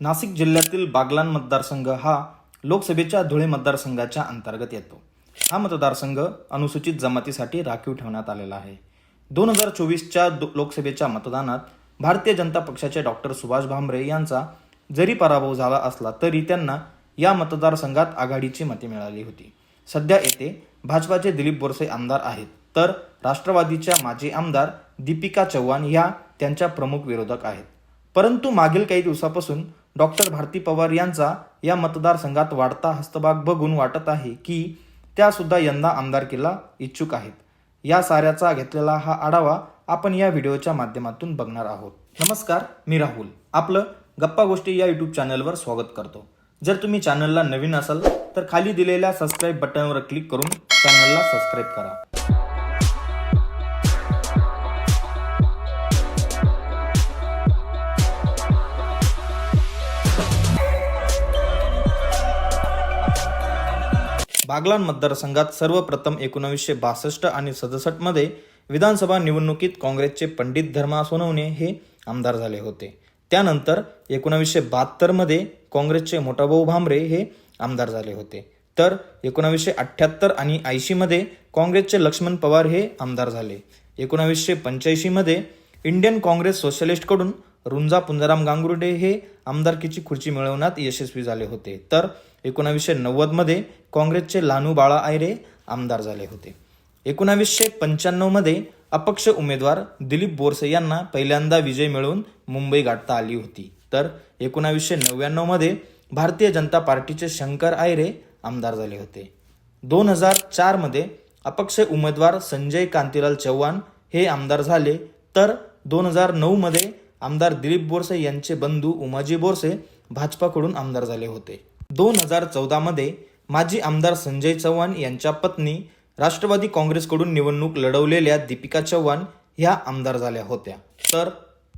नाशिक जिल्ह्यातील बागलान मतदारसंघ हा लोकसभेच्या धुळे मतदारसंघाच्या अंतर्गत येतो. हा मतदारसंघ अनुसूचित जमातीसाठी राखीव ठेवण्यात आलेला आहे. दोन हजार चोवीसच्या लोकसभेच्या मतदानात भारतीय जनता पक्षाचे डॉक्टर सुभाष भामरे यांचा जरी पराभव झाला असला तरी त्यांना या मतदारसंघात आघाडीची मते मिळाली होती. सध्या येथे भाजपाचे दिलीप बोरसे आमदार आहेत. तर राष्ट्रवादीच्या माजी आमदार दीपिका चव्हाण ह्या त्यांच्या प्रमुख विरोधक आहेत. परंतु मागील काही दिवसापासून डॉक्टर भारती पवार यांचा या मतदारसंघात वाढता हस्तभाग बघून वाटत आहे की त्यासुद्धा यंदा आमदारकीला इच्छुक आहेत. या साऱ्याचा घेतलेला हा आढावा आपण या व्हिडिओच्या माध्यमातून बघणार आहोत. नमस्कार मी राहुल. आपलं गप्पा गोष्टी या यूट्यूब चॅनलवर स्वागत करतो. जर तुम्ही चॅनलला नवीन असाल तर खाली दिलेल्या सबस्क्राईब बटनवर क्लिक करून चॅनलला सबस्क्राईब करा. बागलान मतदारसंघात सर्वप्रथम एकोणावीसशे बासष्ट आणि सदुसष्टमध्ये विधानसभा निवडणुकीत काँग्रेसचे पंडित धर्मा सोनवणे हे आमदार झाले होते. त्यानंतर एकोणावीसशे बहात्तरमध्ये काँग्रेसचे मोठाभाऊ भांबरे हे आमदार झाले होते. तर एकोणावीसशे अठ्ठ्याहत्तर आणि ऐंशीमध्ये काँग्रेसचे लक्ष्मण पवार हे आमदार झाले. एकोणावीसशे पंच्याऐंशीमध्ये इंडियन काँग्रेस सोशलिस्टकडून रुंजा पुंजाराम गांगुर्डे हे आमदारकीची खुर्ची मिळवण्यात यशस्वी झाले होते. तर एकोणावीसशे नव्वदमध्ये काँग्रेसचे लानू बाळा आयरे आमदार झाले होते. एकोणावीसशे पंच्याण्णवमध्ये अपक्ष उमेदवार दिलीप बोरसे यांना पहिल्यांदा विजय मिळवून मुंबई गाठता आली होती. तर एकोणावीसशे नव्याण्णवमध्ये भारतीय जनता पार्टीचे शंकर आयरे आमदार झाले होते. दोन हजार चारमध्ये अपक्ष उमेदवार संजय कांतीलाल चव्हाण हे आमदार झाले. तर दोन हजार नऊमध्ये आमदार दिलीप बोरसे यांचे बंधू उमाजी बोरसे भाजपाकडून आमदार झाले होते. दोन हजार चौदामध्ये माजी आमदार संजय चव्हाण यांच्या पत्नी राष्ट्रवादी काँग्रेसकडून निवडणूक लढवलेल्या दीपिका चव्हाण ह्या आमदार झाल्या होत्या. तर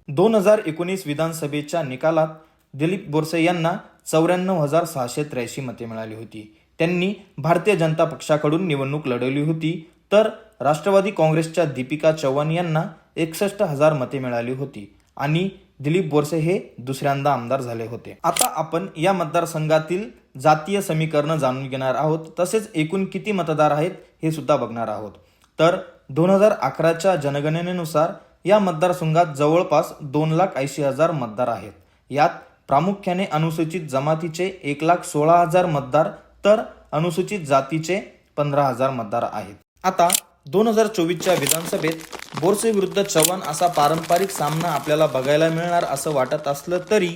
दोन हजार एकोणीस विधानसभेच्या निकालात दिलीप बोरसे यांना चौऱ्याण्णव हजार सहाशे त्र्याऐंशी मते मिळाली होती. त्यांनी भारतीय जनता पक्षाकडून निवडणूक लढवली होती. तर राष्ट्रवादी काँग्रेसच्या दीपिका चव्हाण यांना एकसष्ट हजार मते मिळाली होती. आणि दिलीप बोरसे हे दुसऱ्यांदा आमदार झाले होते. आता आपण या मतदारसंघातील जातीय समीकरणं जाणून घेणार आहोत. तसेच एकूण किती मतदार आहेत हे सुद्धा बघणार आहोत. तर दोन हजार अकराच्या जनगणनेनुसार या मतदारसंघात जवळपास दोन लाख ऐंशी हजार मतदार आहेत. यात प्रामुख्याने अनुसूचित जमातीचे एक लाख सोळा हजार मतदार तर अनुसूचित जातीचे पंधरा हजार मतदार आहेत. आता दोन हजार चोवीसच्या विधानसभेत बोरसे विरुद्ध चव्हाण असा पारंपरिक सामना आपल्याला बघायला मिळणार असं वाटत असलं तरी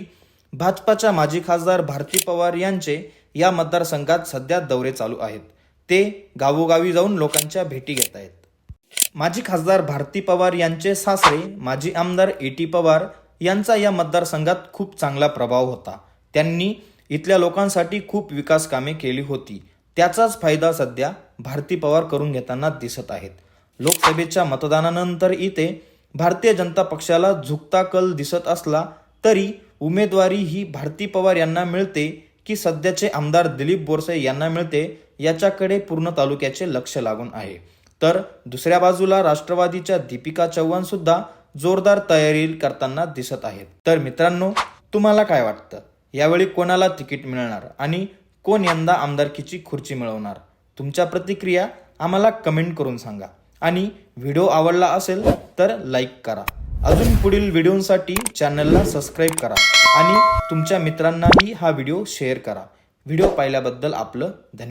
भाजपाच्या माजी खासदार भारती पवार यांचे या मतदारसंघात सध्या दौरे चालू आहेत. ते गावोगावी जाऊन लोकांच्या भेटी घेत आहेत. माजी खासदार भारती पवार यांचे सासरे माजी आमदार ए टी पवार यांचा या मतदारसंघात खूप चांगला प्रभाव होता. त्यांनी इथल्या लोकांसाठी खूप विकास कामे केली होती. त्याचाच फायदा सध्या भारती पवार करून घेताना दिसत आहेत. लोकसभेच्या मतदानानंतर इथे भारतीय जनता पक्षाला झुकता कल दिसत असला तरी उमेदवारी ही भारती पवार यांना मिळते की सध्याचे आमदार दिलीप बोरसे यांना मिळते याच्याकडे पूर्ण तालुक्याचे लक्ष लागून आहे. तर दुसऱ्या बाजूला राष्ट्रवादीच्या दीपिका चव्हाण सुद्धा जोरदार तयारी करताना दिसत आहेत. तर मित्रांनो तुम्हाला काय वाटतं? यावेळी कोणाला तिकीट मिळणार? आणि कोण यंदा आमदारकीची खुर्ची मिळवणार? तुमच्या प्रतिक्रिया आम्हाला कमेंट करून सांगा. आणि व्हिडिओ आवडला असेल तर लाईक करा. अजून पुढील व्हिडिओसाठी चॅनलला सबस्क्राईब करा आणि तुमच्या मित्रांनाही हा व्हिडिओ शेअर करा. व्हिडिओ पाहिल्याबद्दल आपलं धन्यवाद.